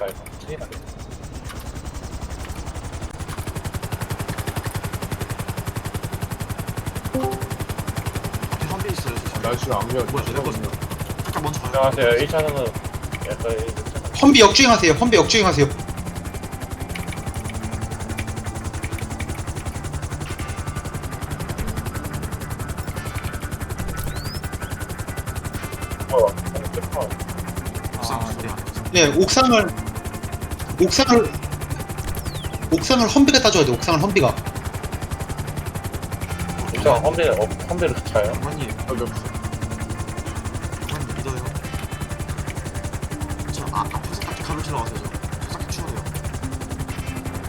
나 이거 큰일 나네. 앞에 한배 있어요. 저 날씨가 악명 뭐야, 내렸거든요. 잠깐 먼저 가요. 안녕하세요. 1차는 약간 이- 험비 역주행하세요. 험비 역주행하세요. 어, 두 대. 네, 옥상을 옥상을 옥상을 험비가 따줘야 돼. 옥상을 험비가. 일단 험비를 어, 험비를 차요. 장관님, 장관님 믿어요. 저 아, 앞에서 딱히 가로질러 와서 저 딱히 추워요.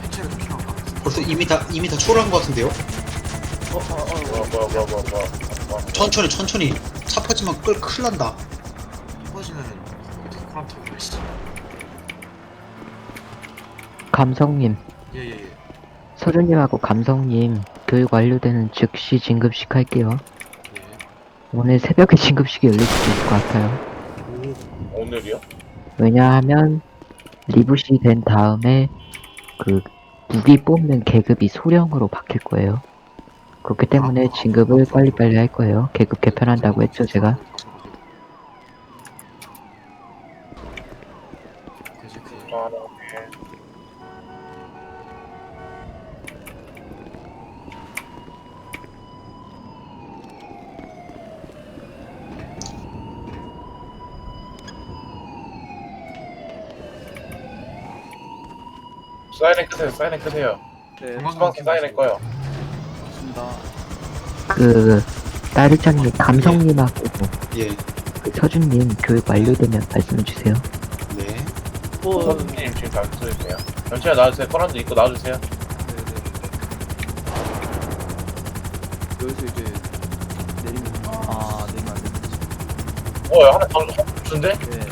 해체가 좀 필요한 것 같아요. 벌써 이미 다 이미 다 초월한 것 같은데요. 뭐야 뭐야 뭐야 뭐야 뭐야. 뭐야. 천천히 천천히 차 퍼지면 끌 큰일 난다. 퍼지면 어떻게 코람 타고 계시지? 감성님, 예예예. 서준님하고 감성님 교육 완료되는 즉시 진급식 할게요. 예. 오늘 새벽에 진급식이 열릴 수도 있을 것 같아요. 오늘이요? 왜냐하면 리부시 된 다음에 그 무기 뽑는 계급이 소령으로 바뀔 거예요. 그렇기 때문에 진급을 빨리빨리 할 거예요. 계급 개편한다고 했죠, 제가. 사이렌 끄세요. 사이렌 끄세요. 네, 수방키 사이렌 꺼요. 맞습니다. 그 딸이장님, 감성님하고 예. 그 서준님 교육 완료되면 말씀해 주세요. 네. 어, 선생님 지금 잘 쓰세요. 전체가 나와주세요. 꺼란도 있고 나와주세요. 네네. 여기서 이제 내리면 아 내리면 안 되지. 어, 하나 더 준대? 네.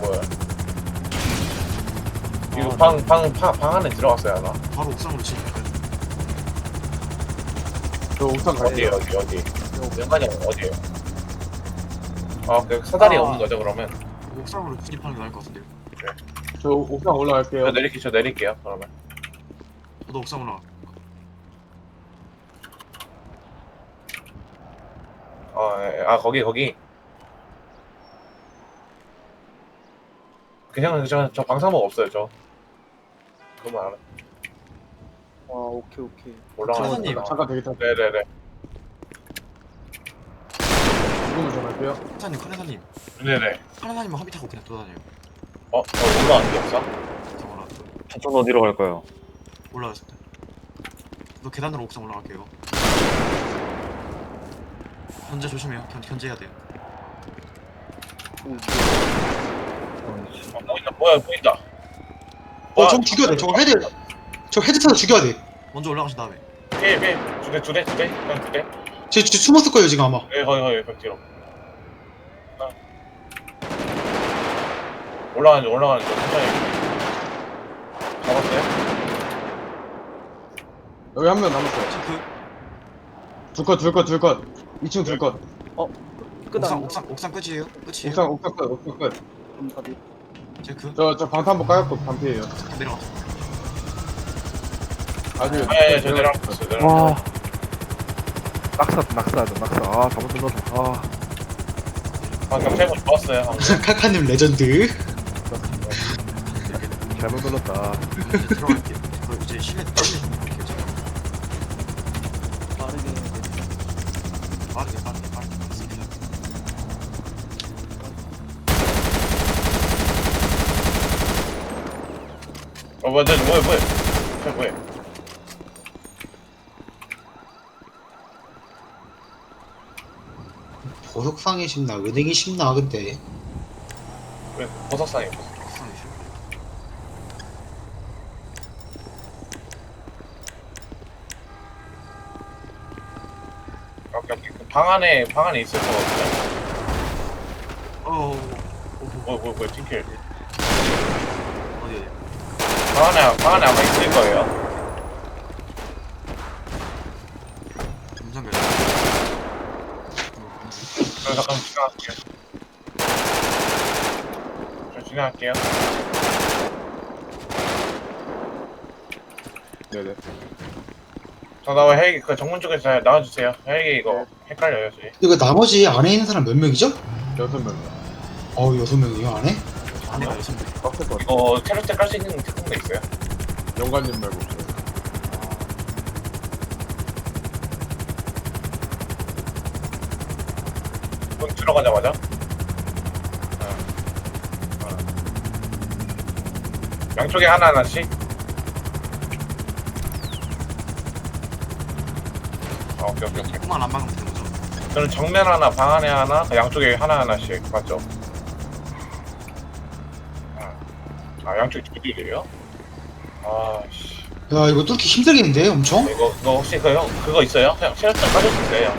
뭐야? 이거 방, 방, 방, 방 안에 들어갔어요, 아마? 바로 옥상으로 진입할까요? 저 옥상 어디에요, 갈게요 어디, 어디? 연관이 어디에요? 아, 그 사다리 아. 없는 거죠, 그러면? 옥상으로 진입하는 게 나을 것 같은데요. 저 옥상 올라갈게요 저 내릴게요, 저 내릴게요, 그러면. 저도 옥상 올라. 아, 예, 아, 거기, 거기. 그냥, 저, 저 방사목 없어요, 저. 그만 알아. 아 오케이 오케이. 올라가는 거구나. 잠깐 탈게요 네네네. 지금은 전화할게요 카사님, 카사님, 네네. 카사님은 허비 타고 그냥 돌아다녀요. 어, 저 올라가는 게 없어? 옥상 올라. 전 어디로 갈까요? 올라갔습니다. 너 계단으로 옥상 올라갈게요. 현재 조심해요. 현, 현재 해야 돼요. 오, 어, 보인다, 뭐야, 보인다. 어, 와, 저거 죽여야 돼. 저거 헤드 저 헤드 타서 죽여야 돼. 먼저 올라가신 다음에 예, 예, 두 대, 두 대, 두 대, 그냥 두 대. 쟤, 쟤 숨었을 거예요 지금 아마. 예, 거기, 거기, 거기 뒤로. 아. 올라가는 중, 올라가는 중, 천천히. 잡았어요? 여기 한 명 남았어요 체크. 둘컷 둘컷 둘컷 2층 둘컷 끝 옥상 안 옥상 옥상 끝이에요. 끝이에요. 옥상 옥상 끝 옥상 끝 답이. 체크. 저, 저 방탄복 까였고 반피에요 잠깐 내려가. 아직 아, 예, 예, 저 내려갔어요. 와. 낙사, 낙사하죠, 낙사. 아, 잘못 눌러서. 아, 방금 세번 좋았어요, 방금. 칼카님 레전드. 잘못 눌렀다. 이제 들어갈게요. 그 이제 실내 좀 볼게요. 제가. 빠르게 빠르게 빠르게. 어, 뭐야, 저, 뭐야, 뭐야. 저, 뭐야. 보석상이 심나, 은행이 심나 근데. 왜, 오케이. 그방 안에, 방 안에 있을 거거든요. 어. 뭐야, 뭐야, 뭐야, 팅킬. 어디 어디. 방 안에, 방 안에 아마 있을 거예요. 감정 가 그래서 잠깐 시간 할게요. 진행할게요. 네네. 저 나와 헬기 그 정문 쪽에서 잘 나와주세요. 헬기 이거 헷갈려요 저희. 이거 나머지 안에 있는 사람 몇 명이죠? 여섯 명. 어 여섯 명이요 안에? 여섯 명. 빡셀 것 같아. 이거 테러스 깔수 있는 특공대 있어요? 연관님 말고. 문 들어가자마자. 어. 어. 양쪽에 하나 하나씩. 아, 오케이 오케이 오케이. 조금만 안 되는 거죠. 저는 정면 하나, 방 안에 하나, 그 양쪽에 하나 하나씩 맞죠? 아, 아 양쪽 두 개래요? 아, 씨. 야 이거 뚫기 힘들겠는데 엄청? 이거 이거 혹시 그형 그거 있어요? 그냥 체력장 빠질 수 있어요?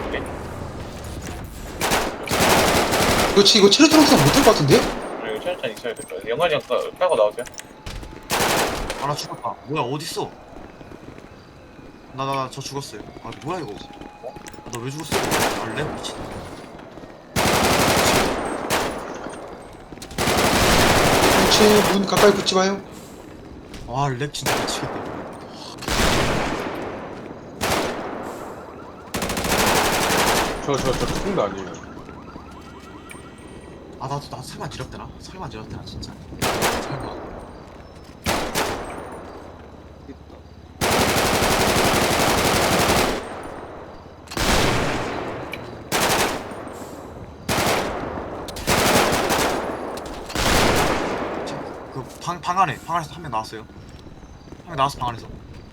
그렇지 이거 체력 트럭스 못할 것 같은데? 그리고 체력장 있어야 될 거예요. 영관이 형 까- 까고 나오세요. 아나 죽었다. 뭐야 어디 있어? 나나 저 죽었어요. 아 뭐야 이거? 너왜 죽었어? 알래 미친. 그렇지 문 가까이 붙지 마요 아렉 진짜 미치겠다. 저저 저 특공도 아니에요. 아 나도 나 설마 지렸대나? 설마 지렸대나 진짜. 설마. 그 방 방 안에 방 안에서 한 명 나왔어요. 한명 나왔어 방 안에서.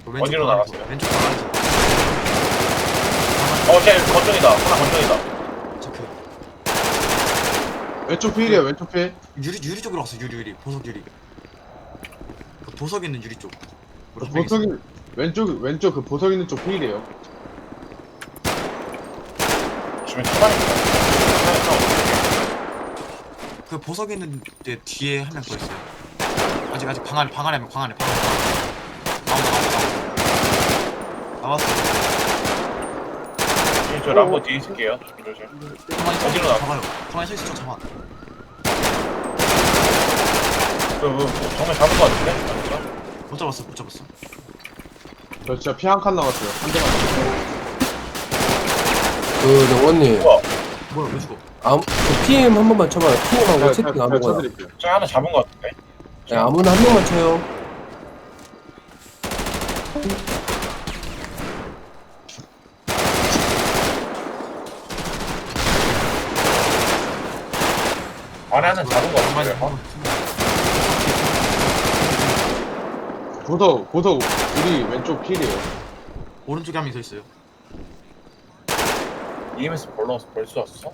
그 왼쪽 어디로 방 안에서, 나갔어요? 왼쪽 방 안에서. 어, 쟤 건종이다. 하나 건종이다. 저그 왼쪽 필이에요. 왼쪽 필. 유리 유리 쪽으로 갔어 유리 유리 보석 유리. 그 보석 있는 유리 쪽. 그 보석이 왼쪽 왼쪽 그 보석 있는 쪽 필이에요. 주변. 그 보석 있는 데 뒤에 한 명 더 있어요. 아직 아직 방 안에 방 안에 방 안에 방 안에. 나왔어. 지금 저 람보 뒤에 있을게요. 조심. 가만히 서 어디로 있어 나와? 잡아요. 가만히 서 있어 저 잡아. 그, 그, 정말 잡은 거 같은데? 아닌가? 못 잡았어 못 잡았어. 저 진짜 피 한 칸 남았어요. 한 대만. 그 영원님 뭐야 왜 죽어? 아무 그 PM 한 번만 쳐봐요 PM하고 채팅 제가 아무거나 쳐드릴게요. 저 하나 잡은 거 같은데? 네, 아무나 한 명만 쳐요 하나 잡은 거? 어? 보석 보석 우리 왼쪽 필이에요. 오른쪽에 한명더 있어요. EMS 볼러 벌써 왔어?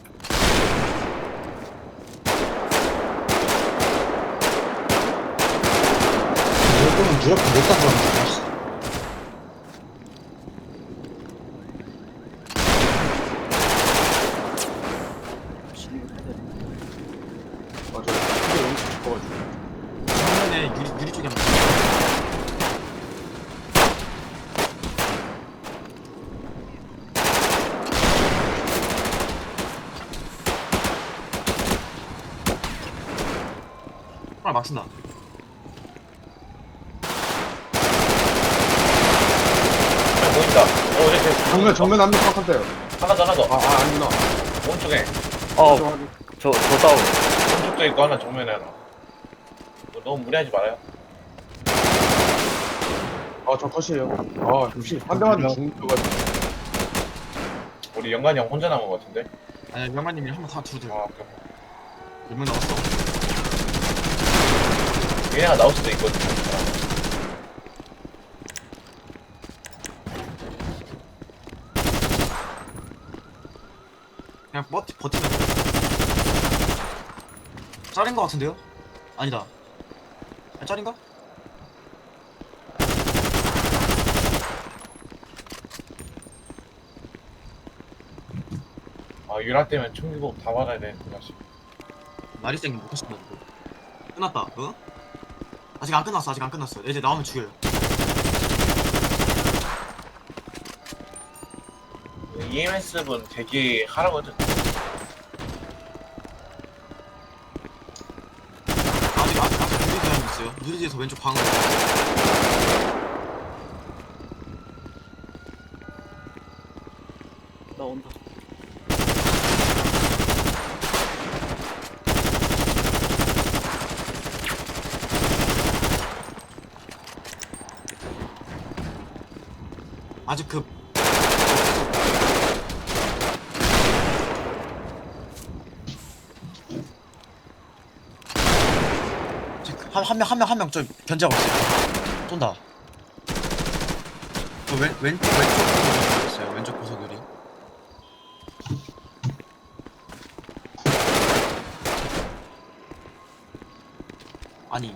거면 누락도 못 가서 가면 맞아요. 크게 너무 깊어가지고. 정면에 유리 유리 쪽에 한 명. 있어요. 하나. 그냥 보인다. 어, 쟤, 쟤. 정면 정면 한명 깎았어요. 하나 더, 하나 더. 아, 아 아니구나. 오른쪽에. 어. 저, 저 다운. 오른쪽도 있고 하나 정면에 하나. 너무 무리하지 말아요. 아, 저 컷이에요. 아, 역시 한 대만 죽는 거가지고. 우리 영관이 형 혼자 남은 거 같은데? 아니 명만님이 한번 다 들. 아, 그럼. 몇명 남았어? 얘네가 나올 수도 있거든. 그냥 버티 버티면. 돼. 짤인 거 같은데요? 아니다. 아, 짤인가? 아, 유라 때문에 총기복 다 받아야 되는데, 다시. 나리생이 못 하신다 고 끝났다 어? 아직 안 끝났어 아직 안 끝났어 이제 나오면 죽여요 EMS 분 대기 하라고 해도 아직 있어요. 누리지에서 왼쪽 방으로. 나 온다. 아직 그 한한 명한 명 한 명 좀 견제하고 있어요. 쏜다. 왼, 왼쪽. 왼쪽 구석으로. 아니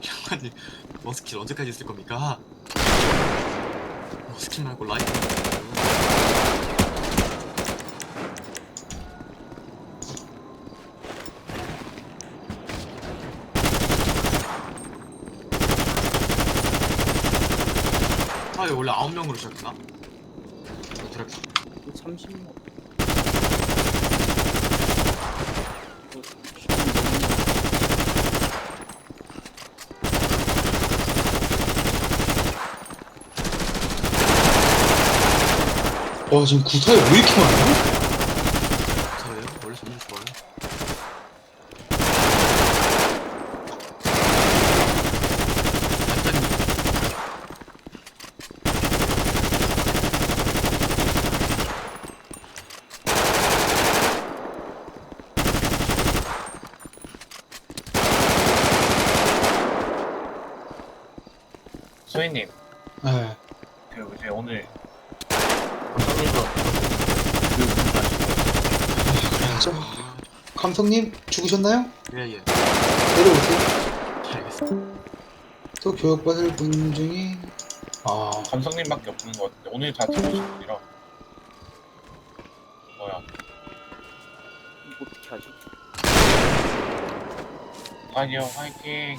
형아님 머스킬 언제까지 있을 겁니까? 머스킬 말고 라이프 아 원래 9명으로 시작했나? 드랙 30만. 와 지금 구사에 왜 이렇게 많아? 저예요? 원래 점점 좋아요 완전히 소희님, 네. 그 이제 오늘 그래야죠. 감독님 죽으셨나요? 예예 내려오세요. 알겠습니다 또 교육받을 분 중에 아 감성님밖에 없는 것 같은데 오늘 다 들어오신 분이라 뭐야 어떻게 하지? 아니요 화이팅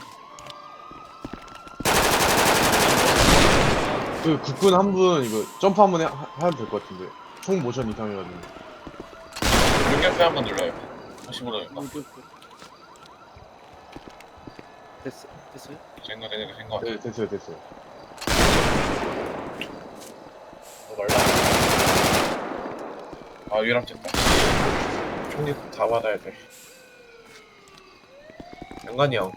그 국군 한 분 이거 점프 한번 해, 하- 하면 될 것 같은데. 총 모션 이상해가지고. 능력표 한번 눌러요 혹시 모르니까 이거 됐어 됐어요? 생각 되는 게 생각 네, 됐어요, 됐어요. 어, 말라 아 유람됐다 총리 다 받아야 돼 연관이 형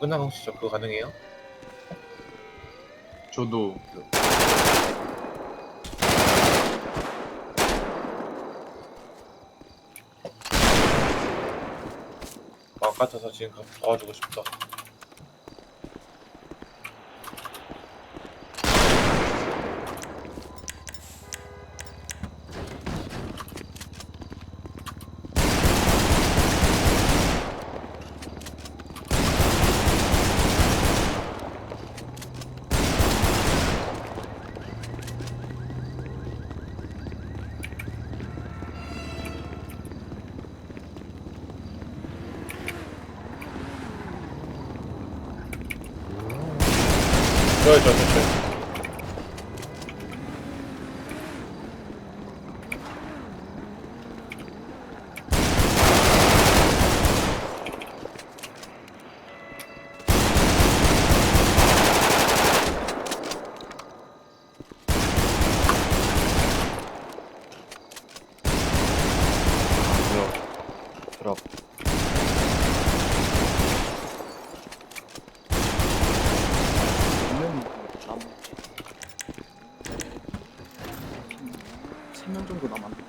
끝나고 진짜 그거 가능해요? 저도. 그- 막 같아서 지금 가서 도와주고 싶다 좋아요 좋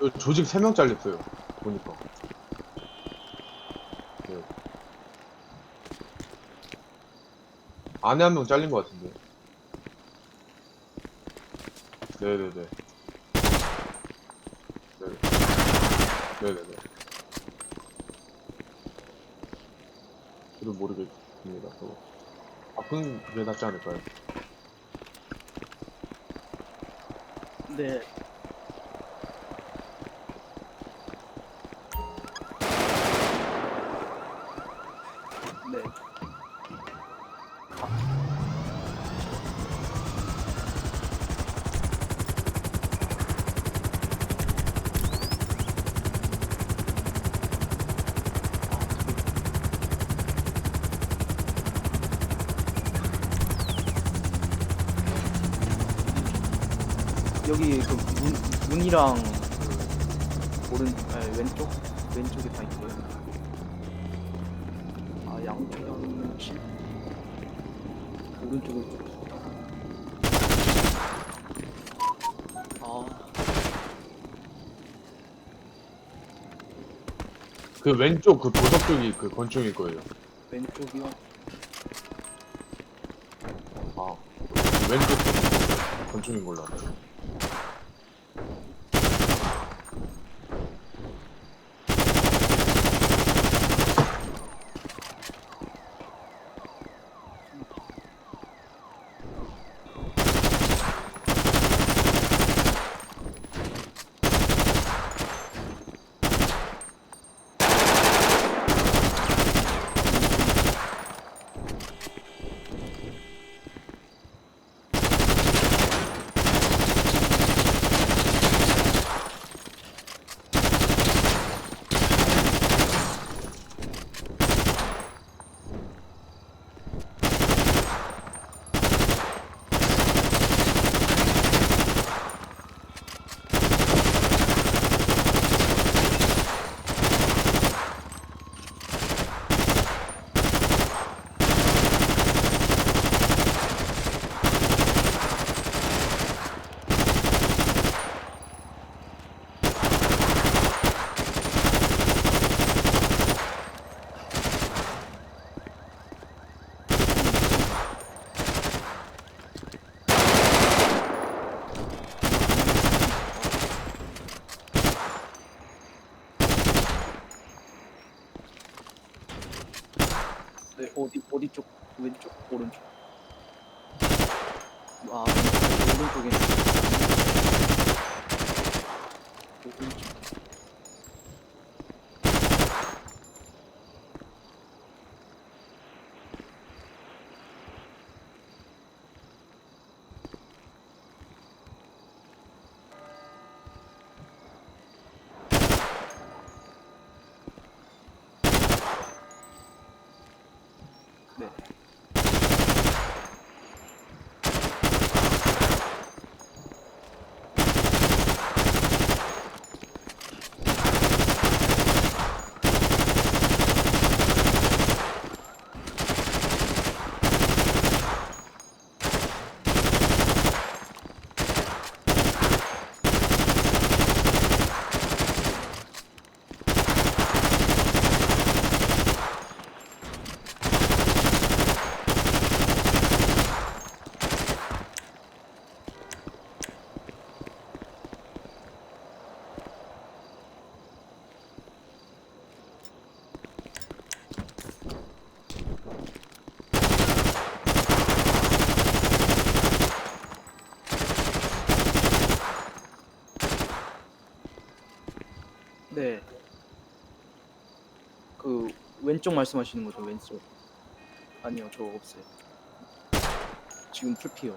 저 조직 3명 잘렸어요. 보니까. 네. 안에 한 명 잘린 것 같은데. 네네네. 네. 네 네네. 저도 모르겠습니다. 그거. 바꾸는 게 낫지 않을까요? 네. 네. 여기 그 문, 문이랑 그 오른 아니, 왼쪽 왼쪽에 다 있고요. 아 양양 실 오른쪽에 아그 왼쪽 그 보석 쪽이 그 권총일 거예요. 왼쪽이요. 아. 왼쪽 그 권총인 걸로 알아요. 네 어디 쪽? 왼쪽? 오른쪽. 아 오른쪽에 네. 네. 그 왼쪽 말씀하시는 거죠, 왼쪽. 아니요, 저 없어요. 지금 풀피요.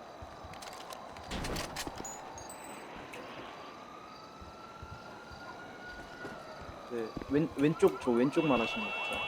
네, 왼 왼쪽 저 왼쪽 말하시는 거죠.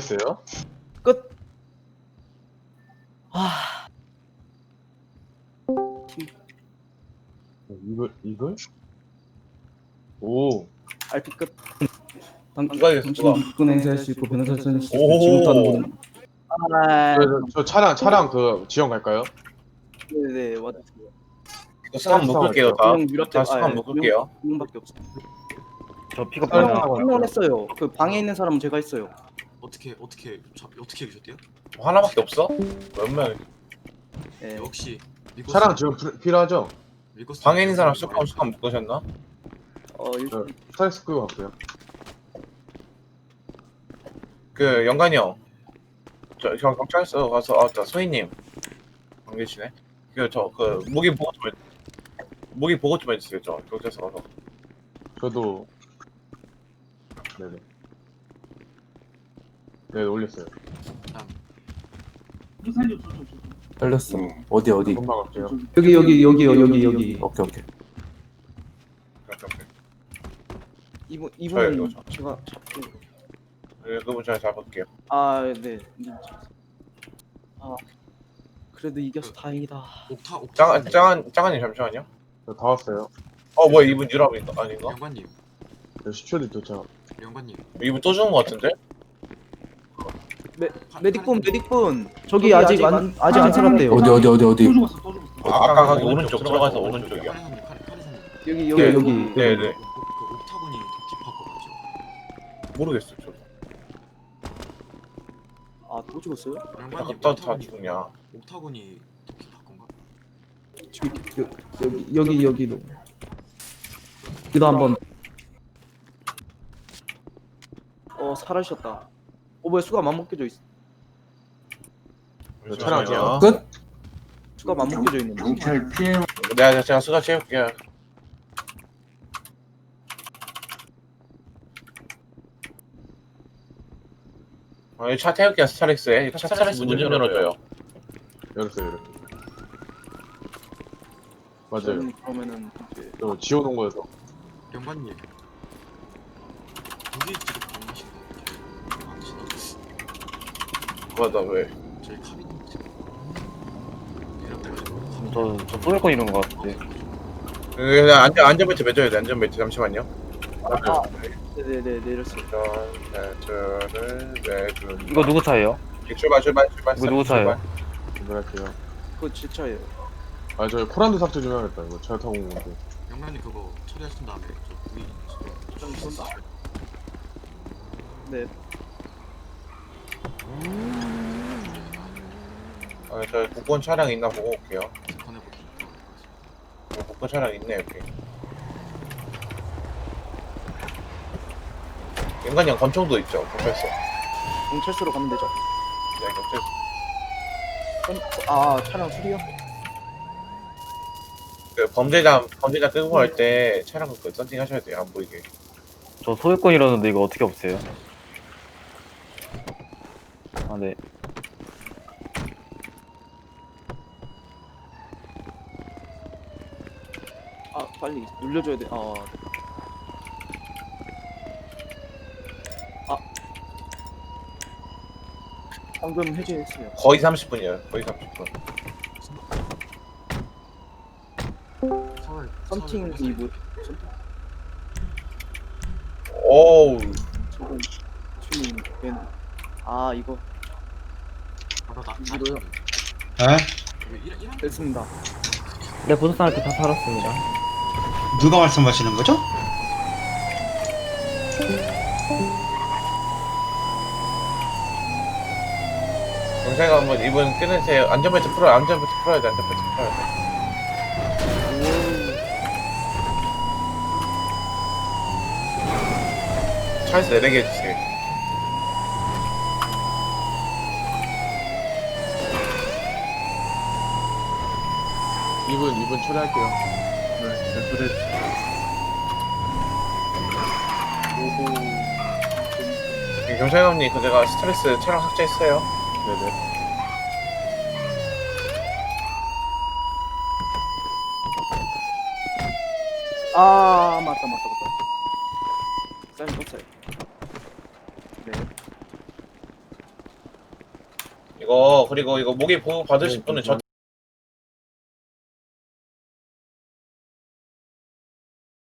이겼어요? 끝. 아, 이걸 이걸? 오 RP 끝. 당? 당신은 육군 행사할 수 있고 변호사 선수 오. 지금부터는 모든. 아, 저, 저, 저 차량 차량 그 지원 갈까요? 네네. 이거 수강 묶을게요 다. 유럽 다 수강 묶을게요. 두 명밖에 없어. 저 픽업 아, 하나. 한명 했어요. 그 방에 있는 사람은 제가 했어요. 어떻게 어떻게 저, 어떻게 해주셨대요? 하나밖에 없어? 몇 명? 네. 역시 미코스 차량 필- 필요하죠? 미코스 방에 있는 사람 수강 수강 묶으셨나? 어, 일, 저 스타렉스 끌고 갈게요. 그 영관이 형. 저, 저 경찰서 가서 아저 소희님 안 계시네. 그저그 무기 보고 좀 해. 무기 보고 좀 해주세요. 저 경찰서 가서. 저도 네네. 네 올렸어요. 열렸어. 어디 어디? 금방 갈게요. 여기 여기 여기요 여기 여기. 오케이 오케이. 오케이, 오케이. 이분 이분은 이거 제가 잡고. 네, 그분 잘 잡을게요. 아 네. 아 그래도 이겨서 다행이다. 옥타 옥타 짱 짱한 짱한님 잠시만요. 저다 왔어요. 어 뭐야 이분 유럽인가 아닌가? 영관님 저 10초 뒤 도착. 영관님 이분 또 죽은 거 같은데? 파- 메딕분 메딕분 저기 아직 안 아직 안 살았대요. 어디 어디 어디 어디? 아, 아까 거기 오른쪽 들어가서 오른쪽이요. 파리사님 여기 여기 네. 여기. 네네 옥타곤이 것 모르겠어 저. 아또 죽었어요? 영관님 어디다 다 옥타곤이- 죽냐? 옥타곤이 더 딥할 건가? 저기 여, 여기 여기 여기도. 여기도 한번. 어 사라졌다. 어 뭐야 수가 맞먹겨져 있어. 지원. 끝? 수가 맞먹겨져 있는데. 내가 제가 수가 채울게요. 어, 이차 태울게요 스타렉스에. 차 스타렉스 문 좀 열어줘요. 열었어요. 열었어요. 맞아요. 그러면은 이제 저온 거여서. 영관님 무기 지금 방문하신 거 안 되시나? 맞아 왜? 저희 카빈 지금 이런 데가지고 저, 저 소유권 이런 거 같은데. 그냥 안전 안전벨트 매줘야 돼 안전벨트 잠시만요. 아, 네네네 내렸어요. 안전벨트를 매준. 이거 누구 차예요? 출발 출발 출발. 이거 누구 차예요? 준비할게요. 그거 제 차예요. 아, 저 코란도 삭제 좀 해야겠다. 이거 차 타고 온 건데. 영관님 그거 처리하신 다음에 저 무기 좀 쏜다. 네. 아, 저 복권 차량 있나 보고 올게요. 권해볼게요 어, 복권 차량 있네 여기. 인간형 권총도 있죠. 경찰서. 경찰서로 가면 되죠. 네, 경찰서. 어, 아 차량 수리요? 그 범죄자 범죄자 끌고 갈 때 차량 그 썬팅 하셔야 돼요. 안 보이게. 저 소유권 이러는데 이거 어떻게 없애요? 아, 네. 아 빨리 눌려줘야 돼. 아. 아. 방금 해제했어요. 거의 30분이에요. 거의 30분. 서울 썸팅 이브. 오우. 지금 지금 얘는 아 이거 바로 나 이거요? 나- 에? 됐습니다. 네, 보석상한테 다 팔았습니다. 누가 말씀하시는 거죠? 경찰가 한번 이분 끊으세요. 안전벨트 풀어요. 안전벨트 풀어야 돼. 안전벨트 풀어야 돼. 차에서 내리게 해주세요. 이분, 이분 처리할게요. 경찰관님 그 제가 스트레스 차량 삭제했어요. 네네. 아 맞다 맞다 맞다. 사인 떴어요. 네. 이거 그리고 이거 모기 보호 받으실 네, 분은 저